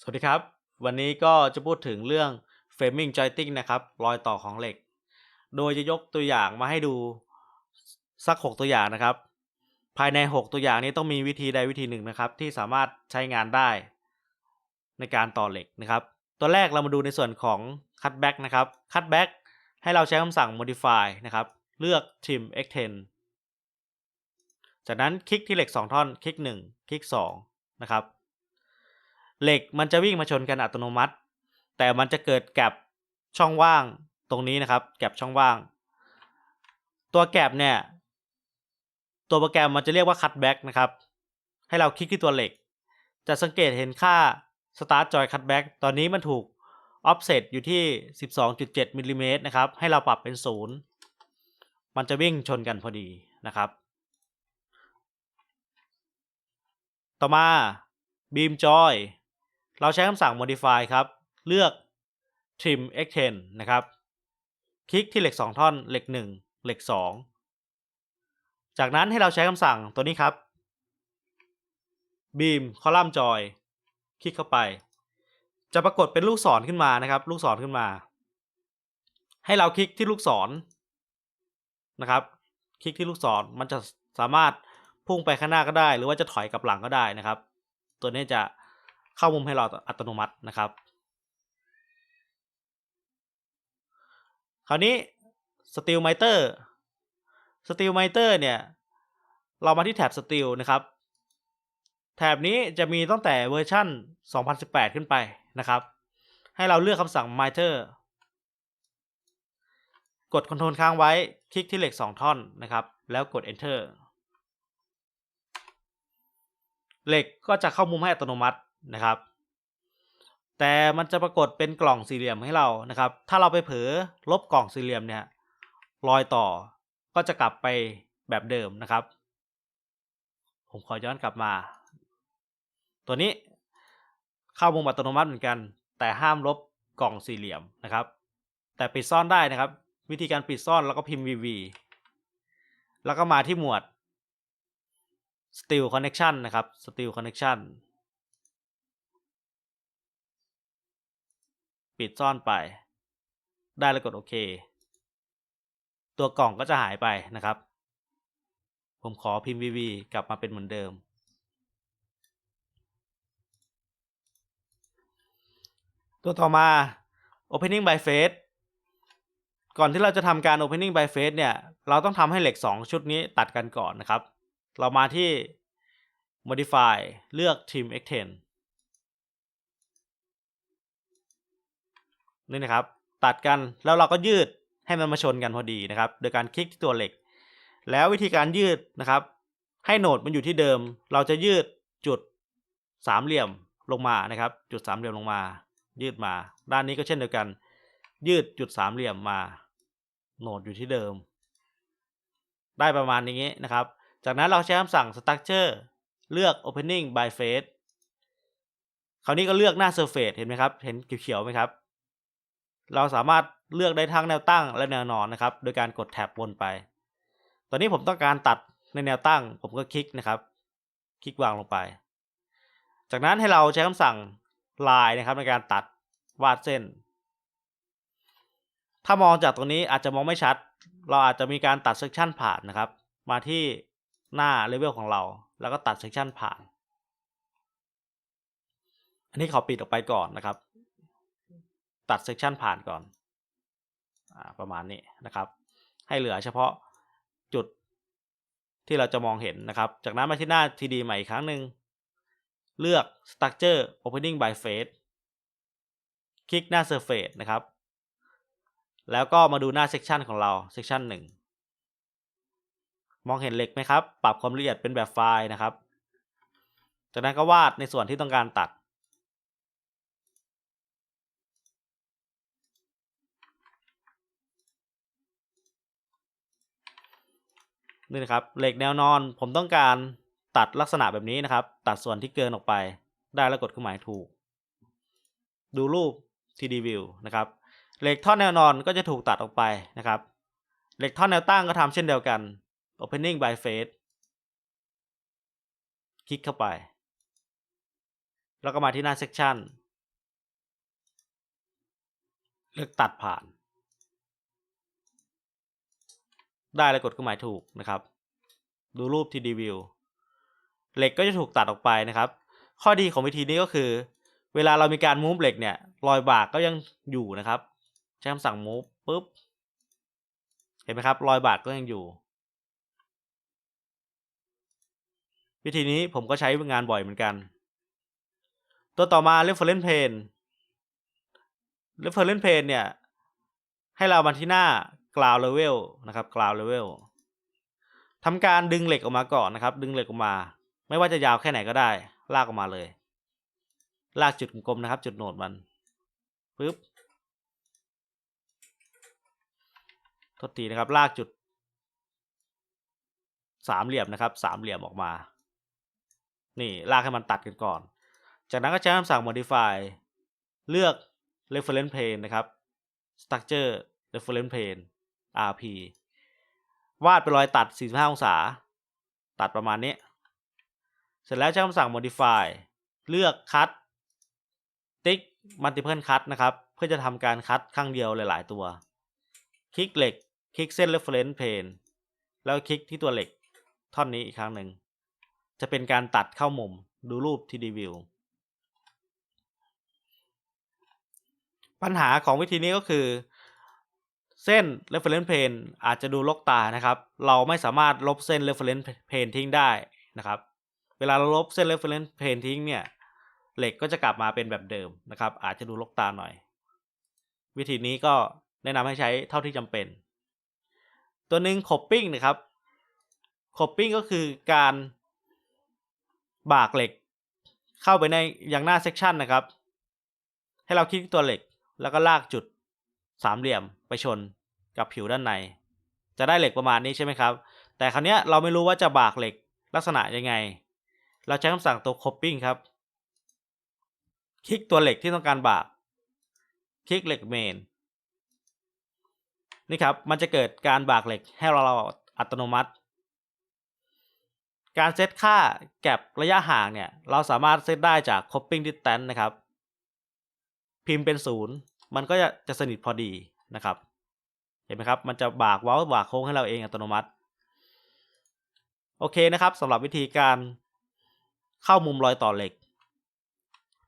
สวัสดีครับ วันนี้ก็จะพูดถึงเรื่อง framing jointing นะครับ รอยต่อของเหล็ก โดยจะยกตัวอย่างมาให้ดูสัก 6 ตัวอย่างนะครับ ภายใน 6 ตัวอย่างนี้ต้องมีวิธีใดวิธีหนึ่งนะครับ ที่สามารถใช้งานได้ในการต่อเหล็กนะครับ ตัวแรกเรามาดูในส่วนของ cutback นะครับ cutback ให้เราใช้คำสั่ง modify นะครับ เลือก trim extend จากนั้นคลิกที่เหล็ก 2 ท่อน คลิก 1 คลิก 2 นะครับ เหล็กมันจะวิ่งมาชนกันอัตโนมัติ แต่มันจะเกิดแกลบช่องว่างตรงนี้นะครับ แกลบช่องว่าง ตัวแกลบเนี่ย ตัวโปรแกรมมันจะเรียกว่า cutback นะครับ ให้เราคลิกที่ตัวเหล็ก จะสังเกตเห็นค่า start joy cutback ตอนนี้มันถูก offset อยู่ที่ 12.7มิลลิเมตรนะครับ ให้เราปรับเป็น0มันจะวิ่งชนกันพอดีนะครับ ต่อมา beam joy เราใช้คำสั่ง modify ครับ เลือก trim extend นะครับ คลิกที่เหล็ก 2 ท่อน เหล็ก 1 เหล็ก 2 จากนั้นให้เราใช้คำสั่งตัวนี้ครับ beam column joy คลิกเข้าไป จะปรากฏเป็นลูกศรขึ้นมานะครับ ลูกศรขึ้นมา ให้เราคลิกที่ลูกศรนะครับ คลิกที่ลูกศรมันจะสามารถพุ่งไปข้างหน้าก็ได้ หรือว่าจะถอยกลับหลังก็ได้นะครับ ตัวนี้จะ เข้ามุมให้เราอัตโนมัตินะครับ คราวนี้ Steel Miter Steel Miter เนี่ย เรามาที่แท็บ Steel นะครับ แถบนี้จะมีตั้งแต่เวอร์ชั่น 2018 ขึ้นไปนะครับ ให้เราเลือกคำสั่ง Miter กด Ctrl ค้างไว้ คลิกที่เหล็ก 2 ท่อนนะครับ แล้วกด Enter เหล็กก็จะเข้ามุมให้อัตโนมัติ นะครับ แต่มันจะปรากฏเป็นกล่องสี่เหลี่ยมให้เรานะครับ ถ้าเราไปเผลอลบกล่องสี่เหลี่ยมเนี่ยรอยต่อก็จะกลับไปแบบเดิมนะครับ ผมขอย้อนกลับมา ตัวนี้เข้ามุมอัตโนมัติเหมือนกัน แต่ห้ามลบกล่องสี่เหลี่ยมนะครับ แต่ปิดซ่อนได้นะครับ วิธีการปิดซ่อนแล้วก็พิมพ์ VV แล้วก็มาที่หมวด Steel Connection นะครับ Steel Connection ปิดซ่อนไป ได้แล้วกดโอเค ตัวกล่องก็จะหายไปนะครับ ผมขอพิมพ์ VV กลับมาเป็นเหมือนเดิม ตัวต่อมา Opening by Face ก่อนที่เราจะทำการ Opening by Face เนี่ย เราต้องทำให้เหล็ก 2 ชุดนี้ตัดกันก่อนนะครับ เรามาที่ modify เลือก trim extend นี่นะครับ ตัดกันแล้วเราก็ยืดให้มันมาชนกันพอดีนะครับ โดยการคลิกที่ตัวเหล็ก แล้ววิธีการยืดนะครับ ให้โหนดมันอยู่ที่เดิม เราจะยืดจุดสามเหลี่ยมลงมานะครับ จุดสามเหลี่ยมลงมา ยืดมา ด้านนี้ก็เช่นเดียวกัน ยืดจุดสามเหลี่ยมมา โหนดอยู่ที่เดิม ได้ประมาณนี้นะครับ จากนั้นเราใช้คำสั่ง structure เลือก opening by face คราวนี้ก็เลือกหน้า surface เห็นไหมครับ เห็นเขียวๆไหมครับ เราสามารถเลือกได้ทั้งแนวตั้งและแนวนอนนะครับ โดยการกดแท็บวนไป ตอนนี้ผมต้องการตัดในแนวตั้ง ผมก็คลิกนะครับ คลิกวางลงไป จากนั้นให้เราใช้คำสั่ง line นะครับในการตัดวาดเส้น ถ้ามองจากตรงนี้อาจจะมองไม่ชัด เราอาจจะมีการตัดเซ c ชันผ่านนะครับ มาที่หน้าเลเวลของเรา แล้วก็ตัดเซ c ชันผ่าน อันนี้ขอปิดออกไปก่อนนะครับ ตัดเซ c ชันผ่านก่อนอประมาณนี้นะครับ ให้เหลือเฉพาะจุดที่เราจะมองเห็นนะครับ จากนั้นมาที่หน้า TD ใหม่อีกครั้งหนึ่ง เลือก structure opening by face คลิกหน้า surface นะครับ แล้วก็มาดูหน้า section ของเรา section 1 มองเห็นเหล็กไหมครับ ปรับความละเอียดเป็นแบบไฟล์นะครับ จากนั้นก็วาดในส่วนที่ต้องการตัด นี่นะครับเหล็กแนวนอนผมต้องการตัดลักษณะแบบนี้นะครับ ตัดส่วนที่เกินออกไป ได้แล้วกดเครื่องหมายถูก ดูรูปทีดีวิวนะครับเหล็กท่อนแนวนอนก็จะถูกตัดออกไปนะครับเหล็กท่อนแนวตั้งก็ทำเช่นเดียวกัน opening by face คลิกเข้าไป แล้วก็มาที่หน้า section เลือกตัดผ่าน ได้แล้วกดเครื่องหมายถูกนะครับ ดูรูป 3D view เหล็กก็จะถูกตัดออกไปนะครับ ข้อดีของวิธีนี้ก็คือ เวลาเรามีการมูฟเหล็กเนี่ยรอยบากก็ยังอยู่นะครับ ใช้คำสั่ง move ปุ๊บ เห็นไหมครับ รอยบากก็ยังอยู่ วิธีนี้ผมก็ใช้งานบ่อยเหมือนกัน ตัวต่อมา reference pane reference pane เนี่ย ให้เรามาที่หน้า ground level นะครับ ground level ทำการดึงเหล็กออกมาก่อนนะครับ ดึงเหล็กออกมา ไม่ว่าจะยาวแค่ไหนก็ได้ ลากออกมาเลย ลากจุดกลมนะครับ จุดโหนดมันปึ๊บทษทีนะครับ ลากจุดสามเหลี่ยมนะครับสามเหลี่ยมออกมา นี่ลากให้มันตัดกันก่อน จากนั้นก็ใช้คำสั่ง modify เลือก reference plane นะครับ structure reference plane rp วาดเป็นรอยตัด 45 องศา ตัดประมาณนี้ เสร็จแล้วใช้คำสั่ง modify เลือก cut tick multiple cut นะครับ เพื่อจะทำการคัดข้างเดียวหลาย ๆ ตัว คลิกเหล็ก คลิกเส้น reference plane แล้วคลิกที่ตัวเหล็กท่อนนี้อีกครั้งหนึ่ง จะเป็นการตัดเข้ามุมดูรูป 3D view ปัญหาของวิธีนี้ก็คือ เส้น reference plane อาจจะดูลกตานะครับ เราไม่สามารถลบเส้น reference plane ทิ้งได้นะครับ เวลาเราลบเส้น reference plane ทิ้งเนี่ย เหล็กก็จะกลับมาเป็นแบบเดิมนะครับ อาจจะดูลกตาหน่อย วิธีนี้ก็แนะนำให้ใช้เท่าที่จำเป็น ตัวหนึ่ง coping นะครับ coping ก็คือการบากเหล็ก เข้าไปในอย่างหน้า section นะครับ ให้เราคลิกตัวเหล็กแล้วก็ลากจุด สามเหลี่ยมไปชนกับผิวด้านใน จะได้เหล็กประมาณนี้ใช่ไหมครับ แต่คราวนี้เราไม่รู้ว่าจะบากเหล็กลักษณะยังไง เราใช้คำสั่งตัว copying ครับ คลิกตัวเหล็กที่ต้องการบาก คลิกเหล็กเมนนี่ครับมันจะเกิดการบากเหล็กให้เราอัตโนมัติ การเซตค่าแก็บระยะห่างเนี่ย เราสามารถเซตได้จาก copying distance นะครับ พิมพ์เป็นศูนย์ มันก็จะจะสนิทพอดีนะครับ เห็นไหมครับ มันจะบากเว้าบากโค้งให้เราเองอัตโนมัติ โอเคนะครับสำหรับวิธีการเข้ามุมรอยต่อเหล็ก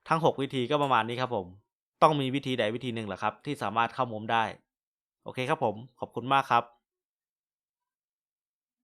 ทั้ง 6 วิธีก็ประมาณนี้ครับผม ต้องมีวิธีใดวิธีหนึ่งแหละครับ ที่สามารถเข้ามุมได้ โอเคครับผม ขอบคุณมากครับ